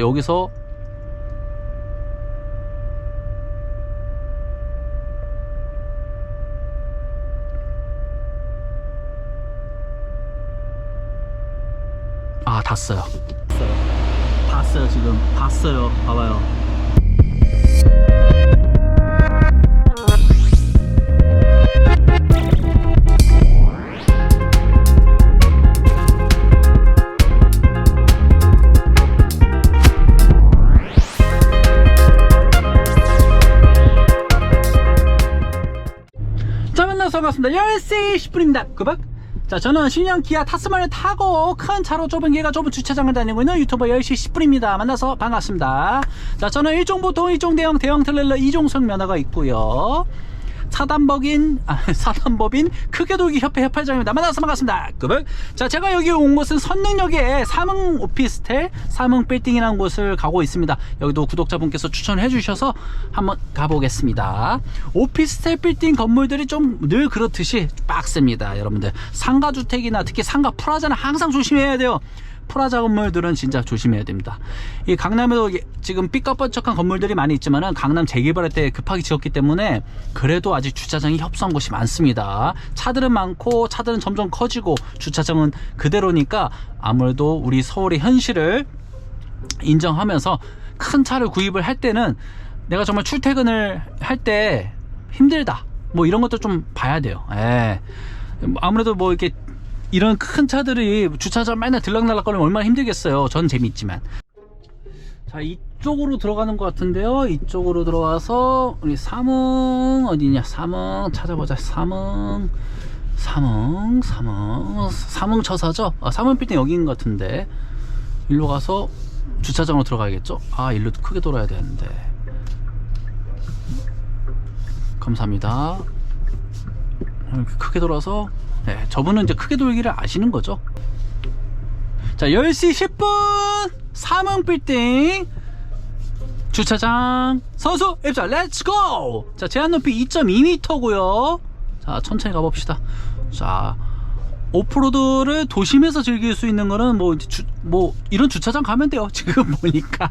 여기서 아 닿았어요. 닿았어요. 지금. 닿았어요. 봐봐요 반갑습니다. 10시 10분입니다. 그박. 자 저는 신형 기아 타스만을 타고 큰 차로 좁은 길과 좁은 주차장을 다니고 있는 유튜버 10시 10분입니다. 만나서 반갑습니다. 자 저는 1종 보통 1종 대형 대형 트레일러 2종석 면허가 있고요 사단법인 아, 사단법인 크게 돌기 협회 협회장입니다. 만나서 반갑습니다. 그박 자 제가 여기 온 곳은 선릉역에 삼흥 오피스텔 삼흥 빌딩이라는 곳을 가고 있습니다. 여기도 구독자분께서 추천해 주셔서 한번 가보겠습니다. 오피스텔 빌딩 건물들이 좀 늘 그렇듯이 빡셉니다. 여러분들 상가 주택이나 특히 상가 프라자는 항상 조심해야 돼요. 프라자 건물들은 진짜 조심해야 됩니다. 이 강남에도 지금 삐까뻔쩍한 건물들이 많이 있지만은 강남 재개발할 때 급하게 지었기 때문에 그래도 아직 주차장이 협소한 곳이 많습니다. 차들은 많고 차들은 점점 커지고 주차장은 그대로니까 아무래도 우리 서울의 현실을 인정하면서 큰 차를 구입을 할 때는 내가 정말 출퇴근을 할 때 힘들다. 뭐 이런 것도 좀 봐야 돼요. 예. 아무래도 뭐 이렇게 이런 큰 차들이 주차장 맨날 들락날락 거리면 얼마나 힘들겠어요. 전 재밌지만. 자, 이쪽으로 들어가는 것 같은데요. 이쪽으로 들어와서 우리 삼흥 어디냐? 삼흥 찾아보자. 삼흥 삼흥 삼흥 삼흥 처사죠? 아, 삼흥 빌딩 여기인 것 같은데. 일로 가서 주차장으로 들어가야겠죠? 아, 일로 크게 돌아야 되는데. 감사합니다. 이렇게 크게 돌아서 네, 저분은 이제 크게 돌기를 아시는 거죠. 자, 10시 10분 삼흥 빌딩 주차장 선수 입장 렛츠고! 자, 제한 높이 2.2m고요. 자, 천천히 가봅시다. 자, 오프로드를 도심에서 즐길 수 있는 거는 뭐, 주, 뭐, 이런 주차장 가면 돼요. 지금 보니까.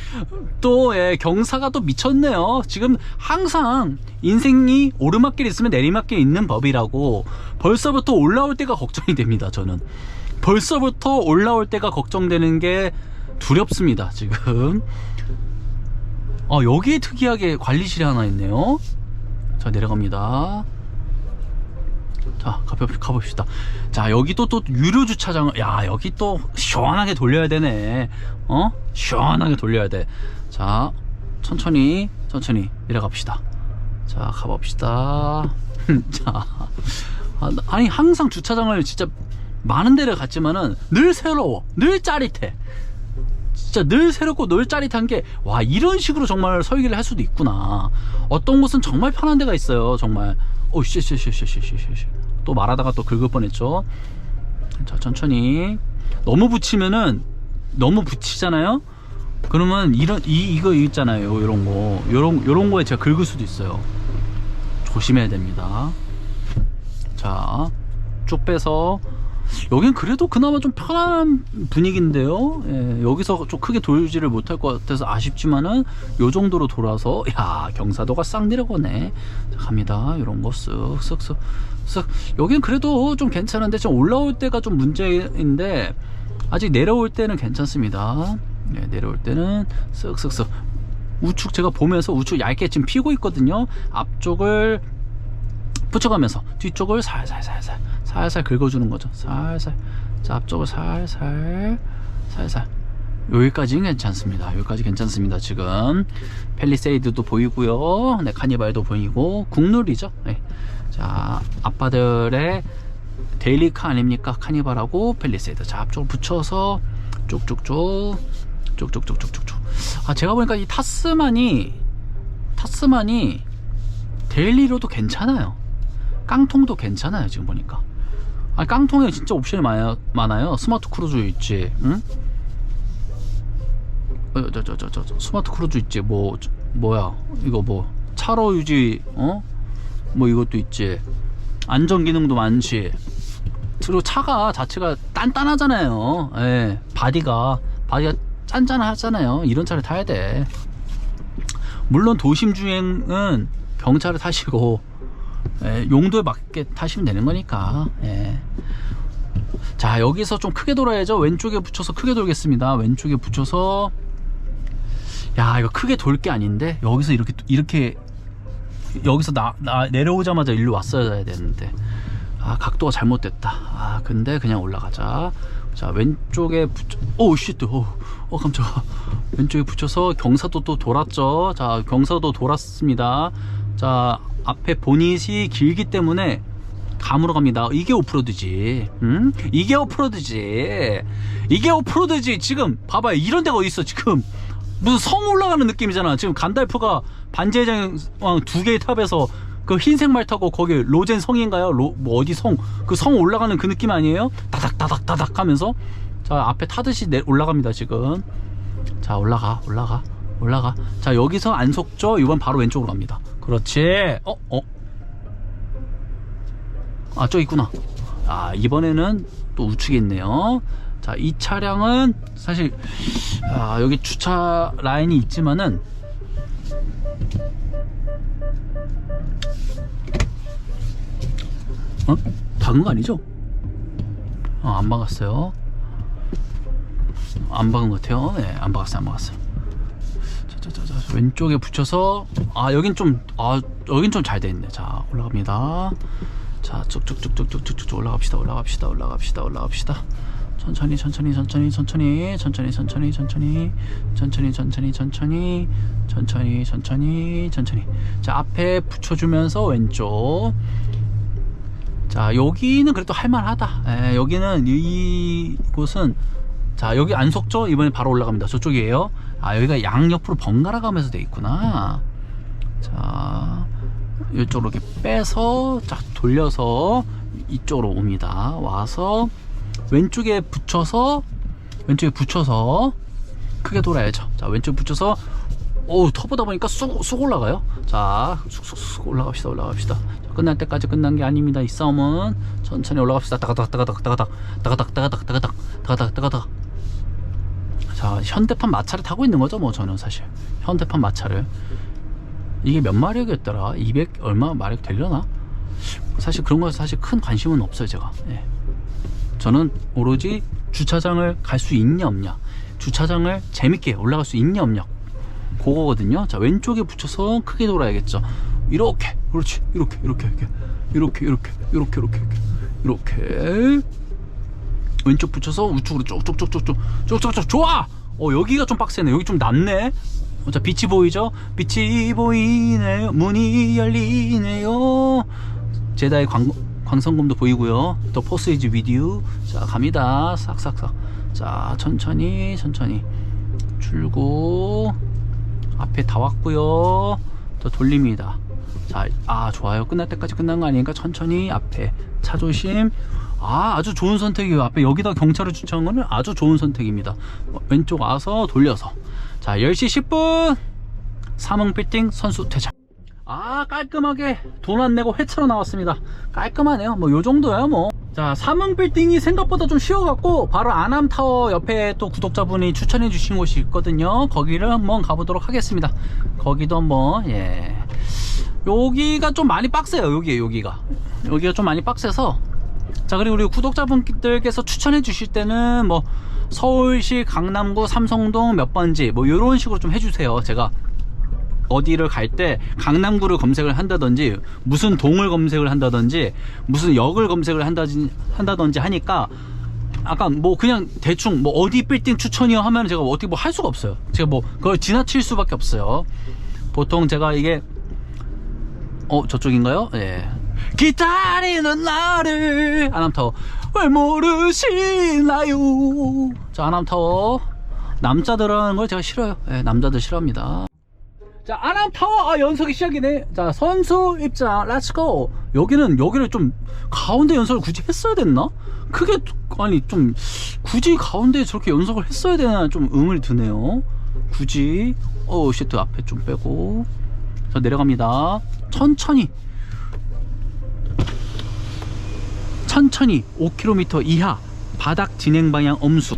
또, 예, 경사가 또 미쳤네요. 지금 항상 인생이 오르막길 있으면 내리막길 있는 법이라고 벌써부터 올라올 때가 걱정이 됩니다. 저는. 벌써부터 올라올 때가 걱정되는 게 두렵습니다. 지금. 어, 여기에 특이하게 관리실이 하나 있네요. 자, 내려갑니다. 자, 가봅- 가봅시다. 자, 여기 또, 또, 유료 주차장, 야, 여기 또, 시원하게 돌려야 되네. 어? 시원하게 돌려야 돼. 자, 천천히, 천천히 내려갑시다. 자, 가봅시다. 자, 아, 아니, 항상 주차장을 진짜 많은 데를 갔지만은 늘 새로워. 늘 짜릿해. 진짜 늘 새롭고 늘 짜릿한 게, 와, 이런 식으로 정말 설계를 할 수도 있구나. 어떤 곳은 정말 편한 데가 있어요. 정말. 오, 씨, 씨, 씨, 씨, 씨, 씨, 씨. 또 말하다가 또 긁을 뻔했죠. 자, 천천히. 너무 붙이면은, 너무 붙이잖아요? 그러면 이런, 이, 이거 있잖아요. 요런 거. 요런, 요런 거에 제가 긁을 수도 있어요. 조심해야 됩니다. 자, 쭉 빼서 여긴 그래도 그나마 좀 편안한 분위기인데요. 예, 여기서 좀 크게 돌지를 못할 것 같아서 아쉽지만은 요 정도로 돌아서 야 경사도가 싹 내려가네. 자, 갑니다. 이런 거 쓱 쓱쓱 쓱. 여긴 그래도 좀 괜찮은데 좀 올라올 때가 좀 문제인데 아직 내려올 때는 괜찮습니다. 예, 내려올 때는 쓱쓱쓱. 우측 제가 보면서 우측 얇게 지금 피고 있거든요. 앞쪽을 붙여가면서 뒤쪽을 살살살살 살살 긁어주는 거죠. 살살. 자 앞쪽을 살살 살살. 여기까지는 괜찮습니다. 여기까지 괜찮습니다. 지금 펠리세이드도 보이고요. 네 카니발도 보이고 국룰이죠. 네. 자 아빠들의 데일리카 아닙니까? 카니발하고 펠리세이드. 자 앞쪽을 붙여서 쭉쭉쭉 쭉쭉쭉쭉쭉쭉. 아 제가 보니까 이 타스만이 타스만이 데일리로도 괜찮아요. 깡통도 괜찮아요 지금 보니까. 아 깡통에 진짜 옵션이 많아요, 많아요. 스마트 크루즈 있지 응? 어, 저, 저, 저, 저, 저, 스마트 크루즈 있지. 뭐 저, 뭐야? 이거 뭐 차로 유지 어? 뭐 이것도 있지. 안전 기능도 많지. 그리고 차가 자체가 단단하잖아요. 예 바디가. 바디가 짠짠하잖아요. 이런 차를 타야 돼. 물론 도심 주행은 경차를 타시고 예, 용도에 맞게 타시면 되는 거니까. 예. 자 여기서 좀 크게 돌아야죠. 왼쪽에 붙여서 크게 돌겠습니다. 왼쪽에 붙여서. 야 이거 크게 돌 게 아닌데? 여기서 이렇게 이렇게 여기서 나, 나 내려오자마자 일로 왔어야 되는데. 아 각도가 잘못됐다. 아 근데 그냥 올라가자. 자 왼쪽에 붙여 오우 쉣 오, 어 깜짝아. 왼쪽에 붙여서 경사도 또 돌았죠. 자 경사도 돌았습니다 자 앞에 보닛이 길기 때문에 감으로 갑니다. 이게 오프로드지. 음? 이게 오프로드지. 이게 오프로드지. 지금 봐봐요. 이런 데가 어디 있어 지금? 무슨 성 올라가는 느낌이잖아. 지금 간달프가 반지의장 두 개의 탑에서 그 흰색 말 타고 거기 로젠 성인가요? 로, 뭐 어디 성? 그 성 올라가는 그 느낌 아니에요? 다닥 다닥 다닥 하면서. 자 앞에 타듯이 내, 올라갑니다 지금. 자 올라가 올라가 올라가 자 여기서 안 속죠? 이번 바로 왼쪽으로 갑니다 그렇지 어? 어? 아저 있구나 아 이번에는 또 우측에 있네요 자 이 차량은 사실 아, 여기 주차 라인이 있지만은 어? 박은 거 아니죠? 어, 안 박았어요. 안 박은 것 같아요. 네, 안 박았어요, 안 박았어요. 자, 자, 자, 자, 왼쪽에 붙여서 아 여긴 좀아 여긴 좀 잘 돼 있네. 자 올라갑니다. 자 쭉쭉쭉쭉쭉쭉쭉 올라갑시다, 올라갑시다, 올라갑시다, 올라갑시다. 천천히, 천천히, 천천히, 천천히, 천천히, 천천히, 천천히, 천천히, 천천히, 천천히, 천천히, 천천히, 천천히. 자 앞에 붙여주면서 왼쪽. 자 여기는 그래도 할만하다 에, 여기는 이곳은 자 여기 안 속죠? 이번에 바로 올라갑니다. 저쪽이에요. 아 여기가 양옆으로 번갈아 가면서 돼 있구나. 자 이쪽으로 이렇게 빼서 자 돌려서 이쪽으로 옵니다. 와서 왼쪽에 붙여서 왼쪽에 붙여서 크게 돌아야죠. 자 왼쪽에 붙여서 오 터보다 보니까 쑥, 쑥 올라가요. 자 쑥쑥쑥 올라갑시다 올라갑시다. 자, 끝날 때까지 끝난 게 아닙니다 이 싸움은. 천천히 올라갑시다. 따가닥 따가닥 따가닥 따가닥 따가닥 따가닥 따가닥 따가닥 자 현대판 마차를 타고 있는 거죠 뭐 저는 사실. 현대판 마차를. 이게 몇 마력이었더라? 200 얼마 마력 되려나? 사실 그런 거 사실 큰 관심은 없어요 제가. 예. 저는 오로지 주차장을 갈 수 있냐 없냐. 주차장을 재밌게 올라갈 수 있냐 없냐. 그거거든요. 자 왼쪽에 붙여서 크게 돌아야겠죠. 이렇게. 그렇지. 이렇게 이렇게 이렇게. 이렇게 이렇게 이렇게 이렇게 이렇게 이렇게 왼쪽 붙여서 우측으로 쭉쭉쭉쭉쭉 쭉쭉쭉 좋아! 어 여기가 좀 빡세네. 여기 좀 낮네. 어, 자 빛이 보이죠? 빛이 보이네요 문이 열리네요. 제다의 광, 광선검도 보이고요. 더 포스이즈 비디오 자 갑니다. 싹싹싹. 자 천천히 천천히. 줄고 앞에 다 왔고요. 더 돌립니다. 자, 아 좋아요. 끝날 때까지 끝난 거 아니니까 천천히 앞에 차 조심 아 아주 좋은 선택이에요. 앞에 여기다 경차를 주차한 거는 아주 좋은 선택입니다. 어, 왼쪽 와서 돌려서. 자 10시 10분. 삼흥 빌딩 선수 퇴장. 아 깔끔하게 돈 안 내고 회차로 나왔습니다. 깔끔하네요. 뭐 요 정도야 뭐 자 삼흥 빌딩이 생각보다 좀 쉬워갖고 바로 아남타워 옆에 또 구독자분이 추천해 주신 곳이 있거든요. 거기를 한번 가보도록 하겠습니다. 거기도 한번 예. 여기가 좀 많이 빡세요 여기 여기가. 여기가 좀 많이 빡세서 자 그리고 우리 구독자분들께서 추천해 주실 때는 뭐 서울시 강남구 삼성동 몇 번지 뭐 이런 식으로 좀 해주세요. 제가 어디를 갈 때 강남구를 검색을 한다든지 무슨 동을 검색을 한다든지 무슨 역을 검색을 한다든지, 하니까 아까 뭐 그냥 대충 뭐 어디 빌딩 추천이요 하면 제가 어떻게 뭐 할 수가 없어요. 제가 뭐 그걸 지나칠 수밖에 없어요. 보통 제가 이게 어 저쪽인가요? 예 기다리는 나를 아남타워 왜 모르시나요? 자 아남타워 남자들은 걸 제가 싫어요. 예, 남자들 싫어합니다. 자 아남타워 아 연석이 시작이네. 자 선수 입장 렛츠고 여기는 여기를 좀 가운데 연석을 굳이 했어야 됐나? 크게 아니 좀 굳이 가운데 저렇게 연석을 했어야 되나 좀 의문이 드네요. 굳이. 어 시트 앞에 좀 빼고. 자 내려갑니다. 천천히 천천히 5km 이하 바닥 진행 방향 엄수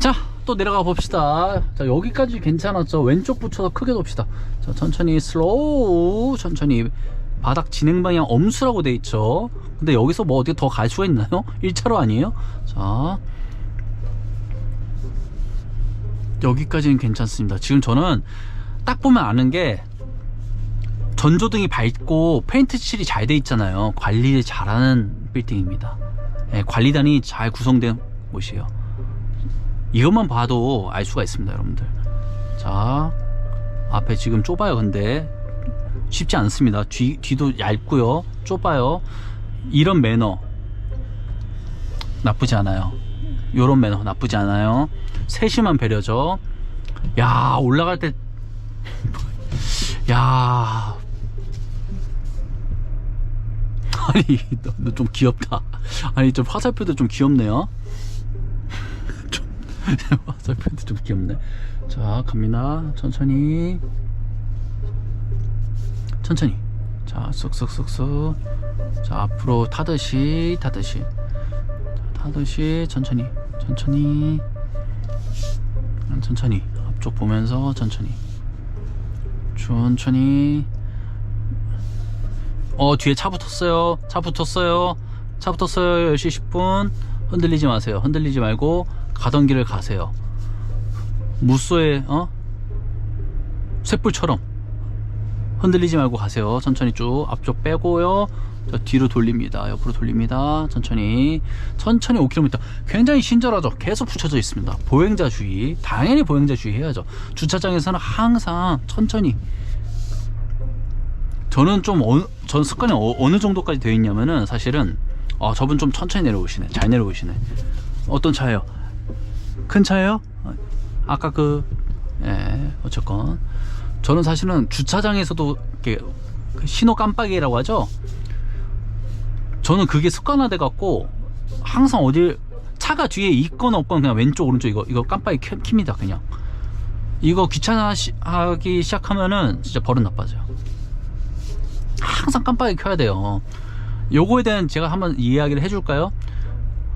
자 또 내려가 봅시다. 자, 여기까지 괜찮았죠. 왼쪽 붙여서 크게 돕시다. 자, 천천히 슬로우, 천천히. 바닥 진행 방향 엄수라고 돼 있죠. 근데 여기서 뭐 어디 더갈 수가 있나요? 1차로 아니에요? 자. 여기까지는 괜찮습니다. 지금 저는 딱 보면 아는 게 전조등이 밝고 페인트 칠이 잘 돼 있잖아요. 관리 잘하는 빌딩입니다. 예, 관리단이 잘 구성된 곳이에요. 이것만 봐도 알 수가 있습니다, 여러분들. 자, 앞에 지금 좁아요, 근데 쉽지 않습니다. 뒤, 뒤도 얇고요, 좁아요. 이런 매너 나쁘지 않아요. 요런 매너 나쁘지 않아요. 세심한 배려죠. 야, 올라갈 때, 야, 아니, 너, 너좀 귀엽다. 아니, 좀 화살표도 좀 귀엽네요. 좀, 화살표도 좀 귀엽네. 자, 갑니다. 천천히. 천천히. 자, 쑥쑥쑥쑥. 자, 앞으로 타듯이, 타듯이. 자, 타듯이, 천천히. 천천히. 천천히. 앞쪽 보면서 천천히. 천천히. 어 뒤에 차 붙었어요. 차 붙었어요. 차 붙었어요. 10시 10분. 흔들리지 마세요. 흔들리지 말고 가던 길을 가세요. 무쏘에 어? 쇳불처럼. 흔들리지 말고 가세요. 천천히 쭉 앞쪽 빼고요. 자, 뒤로 돌립니다. 옆으로 돌립니다. 천천히. 천천히 5km 굉장히 친절하죠? 계속 붙여져 있습니다. 보행자 주의. 당연히 보행자 주의 해야죠. 주차장에서는 항상 천천히 저는 좀 어느 전 습관이 어, 느 정도까지 되어 있냐면은 사실은 아 저분 좀 천천히 내려오시네. 잘 내려오시네. 어떤 차예요? 큰 차예요? 어, 아까 그 예, 어쨌건. 저는 사실은 주차장에서도 이렇게 그 신호 깜빡이라고 하죠? 저는 그게 습관화돼 갖고 항상 어딜 차가 뒤에 있거나 없거나 그냥 왼쪽 오른쪽 이거 이거 깜빡이 켜- 킵니다 그냥. 이거 귀찮아하기 시작하면은 진짜 버릇 나빠져요 항상 깜빡이 켜야 돼요. 요거에 대한 제가 한번 이야기를 해줄까요?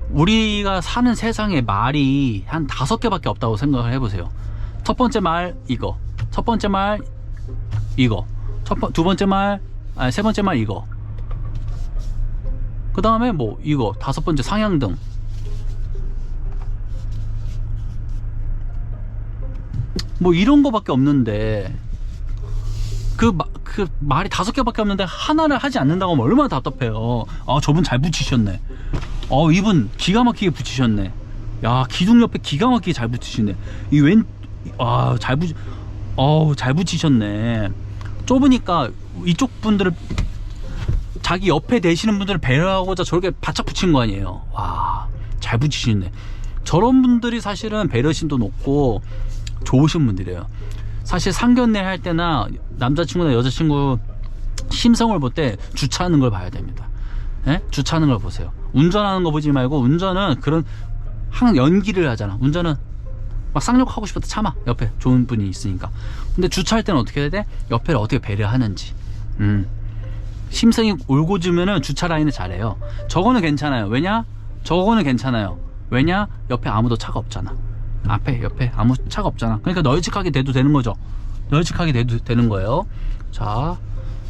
우리가 사는 세상에 말이 한 다섯 개밖에 없다고 생각을 해보세요. 첫 번째 말 이거, 첫 번째 말 이거, 첫 번, 두 번째 말, 아니 세 번째 말 이거. 그 다음에 뭐 이거 다섯 번째 상향등. 뭐 이런 거밖에 없는데 그, 마, 그 말이 다섯 개밖에 없는데 하나를 하지 않는다고 하면 얼마나 답답해요. 아, 저분 잘 붙이셨네. 어, 이분 기가 막히게 붙이셨네. 야, 기둥 옆에 기가 막히게 잘 붙이시네. 이 왼, 아, 잘 붙, 어우, 잘 붙이셨네. 좁으니까 이쪽 분들을 자기 옆에 계시는 분들을 배려하고자 저렇게 바짝 붙인 거 아니에요. 와, 잘 붙이시네. 저런 분들이 사실은 배려심도 높고 좋으신 분들이에요. 사실 상견례 할 때나 남자친구나 여자친구 심성을 볼 때 주차하는 걸 봐야 됩니다. 예? 주차하는 걸 보세요. 운전하는 거 보지 말고 운전은 그런 항 연기를 하잖아. 운전은 막 쌍욕하고 싶어도 참아. 옆에 좋은 분이 있으니까. 근데 주차할 때는 어떻게 해야 돼? 옆에를 어떻게 배려하는지. 음. 심성이 올고지면은 주차 라인을 잘해요. 저거는 괜찮아요. 왜냐? 저거는 괜찮아요. 왜냐? 옆에 아무도 차가 없잖아. 앞에 옆에 아무 차가 없잖아. 그러니까 널찍하게 돼도 되는 거죠. 널찍하게 돼도 되는 거예요. 자,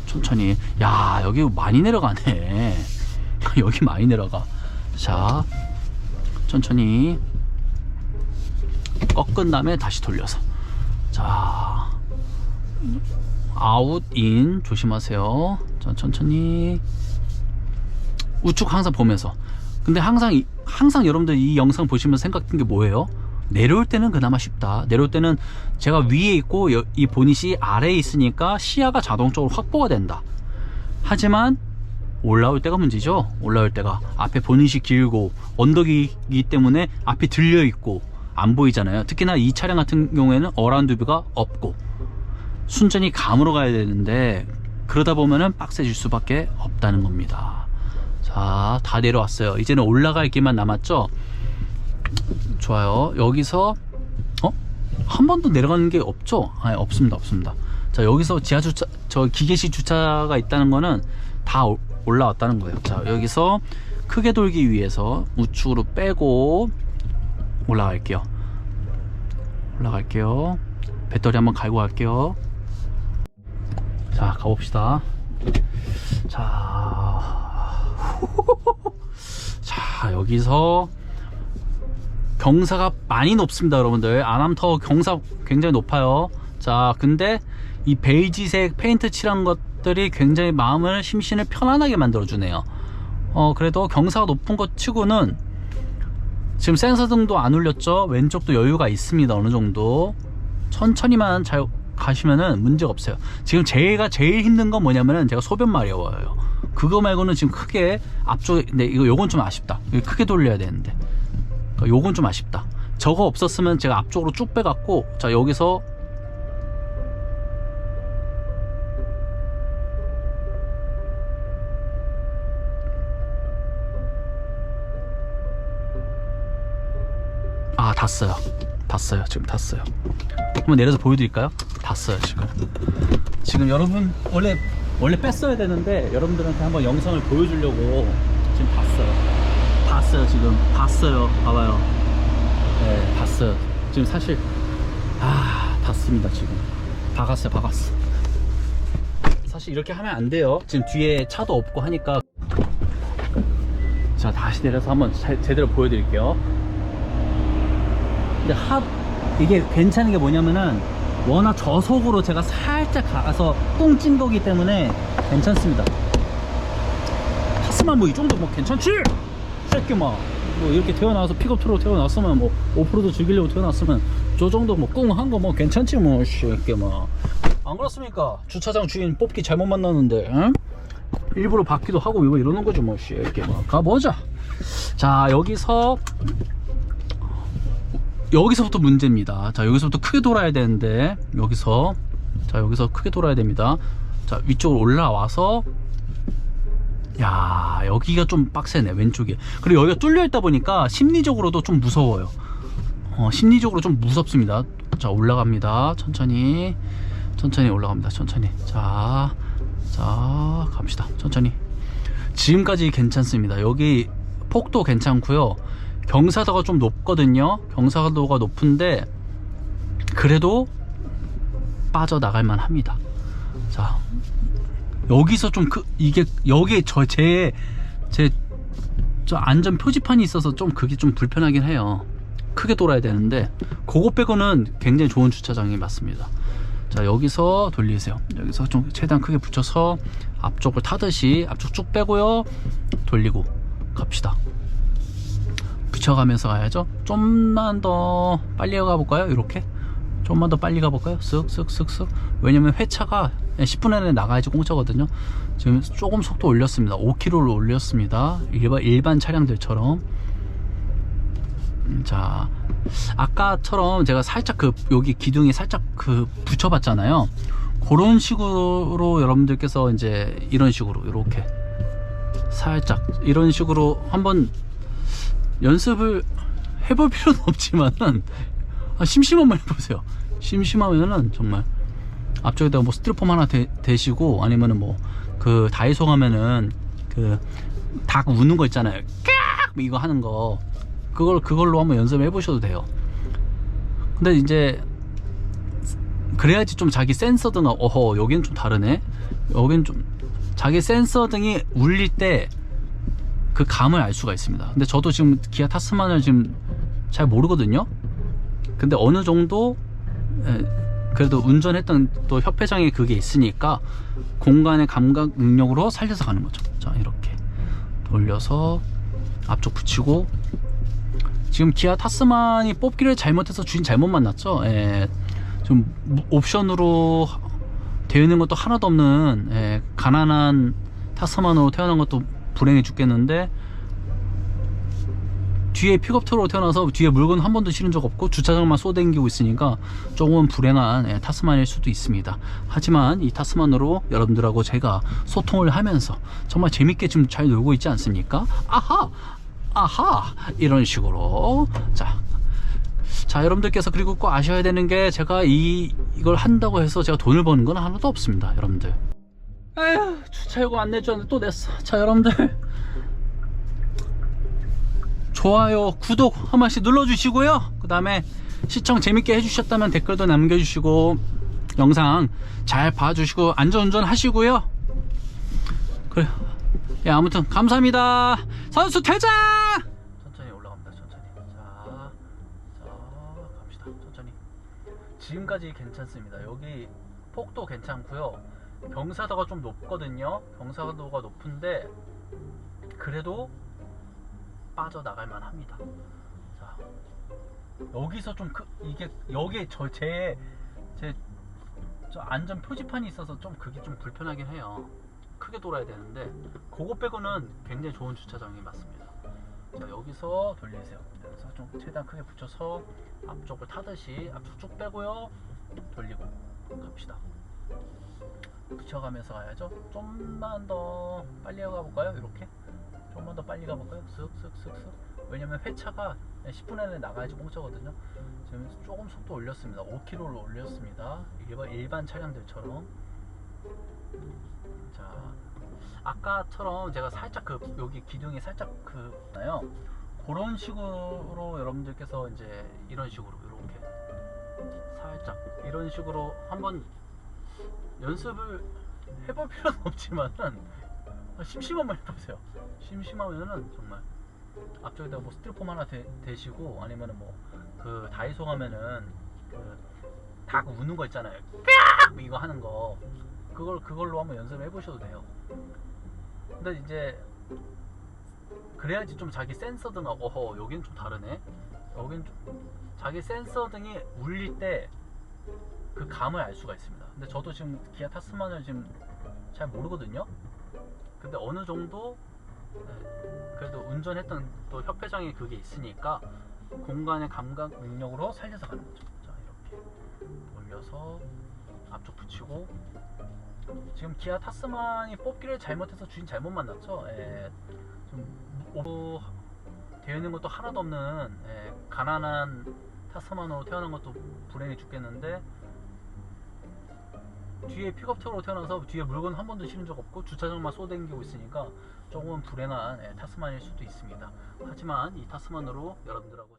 천천히. 야, 여기 많이 내려가네. 여기 많이 내려가. 자, 천천히 꺾은 다음에 다시 돌려서. 자, 아웃 인 조심하세요. 자, 천천히 우측 항상 보면서. 근데 항상 이- 항상 여러분들 이 영상 보시면서 생각된 게 뭐예요? 내려올 때는 그나마 쉽다. 내려올 때는 제가 위에 있고 여- 이 보닛이 아래에 있으니까 시야가 자동적으로 확보가 된다. 하지만 올라올 때가 문제죠. 올라올 때가 앞에 보닛이 길고 언덕이기 때문에 앞이 들려 있고 안 보이잖아요. 특히나 이 차량 같은 경우에는 어라운드 뷰가 없고 순전히 감으로 가야 되는데 그러다 보면은 빡세질 수밖에 없다는 겁니다. 자, 다 내려왔어요. 이제는 올라갈 길만 남았죠. 좋아요. 여기서 어? 한 번도 내려가는 게 없죠? 아니, 없습니다. 없습니다. 자, 여기서 지하 주차 저 기계식 주차가 있다는 거는 다 올- 올라왔다는 거예요. 자, 여기서 크게 돌기 위해서 우측으로 빼고 올라갈게요. 올라갈게요 배터리 한번 갈고 갈게요 자 가봅시다 자, 자 여기서 경사가 많이 높습니다 여러분들. 아남터 경사 굉장히 높아요. 자 근데 이 베이지색 페인트 칠한 것들이 굉장히 마음을 심신을 편안하게 만들어 주네요. 어 그래도 경사가 높은 것 치고는 지금 센서 등도 안 울렸죠? 왼쪽도 여유가 있습니다 어느 정도. 천천히만 잘 가시면은 문제가 없어요. 지금 제가 제일 힘든 건 뭐냐면은 제가 소변 마려워요. 그거 말고는 지금 크게 앞쪽에 근데 이거 요건 좀 아쉽다. 크게 돌려야 되는데 요건 좀 아쉽다. 저거 없었으면 제가 앞쪽으로 쭉 빼갖고 자 여기서 아 닿았어요. 닿았어요. 지금 닿았어요. 한번 내려서 보여드릴까요? 닿았어요 지금. 지금 여러분 원래 원래 뺐어야 되는데 여러분들한테 한번 영상을 보여주려고 지금 봤어요 봤어요 지금. 봤어요. 봐봐요. 네 봤어요. 지금 사실 아 닿습니다 지금. 박았어요 박았어. 사실 이렇게 하면 안 돼요. 지금 뒤에 차도 없고 하니까. 자 다시 내려서 한번 제- 제대로 보여드릴게요. 근데 하 이게 괜찮은 게 뭐냐면은 워낙 저속으로 제가 살짝 가서 똥 찐 거기 때문에 괜찮습니다. 타스만 뭐 이 정도 뭐 괜찮지? 새끼 막. 뭐 이렇게 태어나서 픽업 트로 태어났으면 뭐 오프로드 즐기려고 태어났으면 저 정도 뭐 꿍한 거 뭐 괜찮지 뭐 새끼 막안 그렇습니까? 주차장 주인 뽑기 잘못 만났는데 응? 일부러 받기도 하고 뭐 이러는 거죠 뭐 새끼 막 가보자 자 여기서 여기서부터 문제입니다. 자, 여기서부터 크게 돌아야 되는데, 여기서, 자, 여기서 크게 돌아야 됩니다. 자, 위쪽으로 올라와서, 야, 여기가 좀 빡세네, 왼쪽에. 그리고 여기가 뚫려 있다 보니까 심리적으로도 좀 무서워요. 어, 심리적으로 좀 무섭습니다. 자, 올라갑니다. 천천히. 천천히 올라갑니다. 천천히. 자, 자, 갑시다. 천천히. 지금까지 괜찮습니다. 여기 폭도 괜찮고요. 경사도가 좀 높거든요. 경사도가 높은데 그래도 빠져나갈 만 합니다. 자 여기서 좀 그 이게 여기 저제 제 저 안전 표지판이 있어서 좀 그게 좀 불편하긴 해요. 크게 돌아야 되는데 그거 빼고는 굉장히 좋은 주차장이 맞습니다. 자 여기서 돌리세요. 여기서 좀 최대한 크게 붙여서 앞쪽을 타듯이 앞쪽 쭉 빼고요. 돌리고 갑시다. 붙여가면서 가야죠. 좀만 더 빨리 가볼까요? 이렇게 좀만 더 빨리 가볼까요? 쓱쓱쓱쓱. 왜냐면 회차가 10분 안에 나가야지 공짜거든요. 지금 조금 속도 올렸습니다. 5km를 올렸습니다. 일반 일반 차량들처럼. 음, 자, 아까처럼 제가 살짝 그 여기 기둥이 살짝 그 붙여봤잖아요. 그런 식으로 여러분들께서 이제 이런 식으로 이렇게 살짝 이런 식으로 한번 연습을 해볼 필요는 없지만은 아, 심심하면 해보세요. 심심하면은 정말 앞쪽에다가 뭐 스티로폼 하나 대, 대시고 아니면은 뭐 그 다이소 가면은 그 닭 우는 거 있잖아요. 깍 이거 하는 거 그걸 그걸로 한번 연습해 보셔도 돼요. 근데 이제 그래야지 좀 자기 센서 등은 어허 여기는 좀 다르네. 여기는 좀 자기 센서 등이 울릴 때 그 감을 알 수가 있습니다. 근데 저도 지금 기아 타스만을 지금 잘 모르거든요. 근데 어느 정도 에, 그래도 운전했던 또 협회장에 그게 있으니까 공간의 감각 능력으로 살려서 가는 거죠. 자 이렇게 돌려서 앞쪽 붙이고 지금 기아 타스만이 뽑기를 잘못해서 주인 잘못 만났죠. 예, 좀 옵션으로 되어 있는 것도 하나도 없는 예, 가난한 타스만으로 태어난 것도 불행해 죽겠는데 뒤에 픽업트로 태어나서 뒤에 물건 한 번도 실은 적 없고 주차장만 쏘댕기고 있으니까 조금은 불행한 예, 타스만일 수도 있습니다. 하지만 이 타스만으로 여러분들하고 제가 소통을 하면서 정말 재밌게 지금 잘 놀고 있지 않습니까? 아하! 아하! 이런 식으로 자, 자 여러분들께서 그리고 꼭 아셔야 되는 게 제가 이 이걸 한다고 해서 제가 돈을 버는 건 하나도 없습니다 여러분들 아휴 주차요금 안 내줬는데 또 냈어 자 여러분들 좋아요 구독 한 번씩 눌러주시고요. 그 다음에 시청 재밌게 해주셨다면 댓글도 남겨주시고 영상 잘 봐주시고 안전운전 하시고요. 그래. 예 아무튼 감사합니다. 선수 퇴장! 천천히 올라갑니다 천천히. 자, 자 갑시다. 천천히. 지금까지 괜찮습니다. 여기 폭도 괜찮고요. 경사도가 좀 높거든요. 경사도가 높은데 그래도 빠져나갈만 합니다 자 여기서 좀 크, 이게 여기 저제제 저 안전 표지판이 있어서 좀 그게 좀 불편하긴 해요. 크게 돌아야 되는데 그거 빼고는 굉장히 좋은 주차장이 맞습니다. 자 여기서 돌리세요. 그래서 좀 최대한 크게 붙여서 앞쪽을 타듯이 앞쪽 쭉 빼고요. 돌리고 갑시다. 붙여가면서 가야죠. 좀만 더 빨리 가볼까요? 이렇게 좀만 더 빨리 가볼까요? 쓱쓱쓱쓱 왜냐면 회차가 10분 안에 나가야지 공짜거든요. 지금 조금 속도 올렸습니다. 5km를 올렸습니다. 일반, 일반 차량들처럼. 자, 아까처럼 제가 살짝 그 여기 기둥이 살짝 그 나요. 그런 식으로 여러분들께서 이제 이런 식으로 이렇게 살짝 이런 식으로 한번 연습을 해볼 필요는 없지만은 심심하면 해보세요. 심심하면은 정말 앞쪽에다 뭐 스티로폼 하나 대, 대시고 아니면은 뭐 그 다이소 가면은 그닭 우는 거 있잖아요. 삐악 이거 하는 거 그걸 그걸로 한번 연습을 해보셔도 돼요. 근데 이제 그래야지 좀 자기 센서 등 어허 여긴 좀 다르네. 여긴 좀 자기 센서 등이 울릴 때 그 감을 알 수가 있습니다. 근데 저도 지금 기아 타스만을 지금 잘 모르거든요. 근데 어느 정도 네, 그래도 운전했던 또 협회장에 그게 있으니까 공간의 감각 능력으로 살려서 가는 거죠. 자 이렇게 올려서 앞쪽 붙이고 지금 기아 타스만이 뽑기를 잘못해서 주인 잘못 만났죠. 예, 좀 되어 있는 것도 하나도 없는 예, 가난한 타스만으로 태어난 것도 불행해 죽겠는데 뒤에 픽업트럭으로 태어나서 뒤에 물건 한 번도 실은 적 없고 주차장만 쏘댕기고 있으니까 조금은 불행한 예, 타스만일 수도 있습니다. 하지만 이 타스만으로 여러분들하고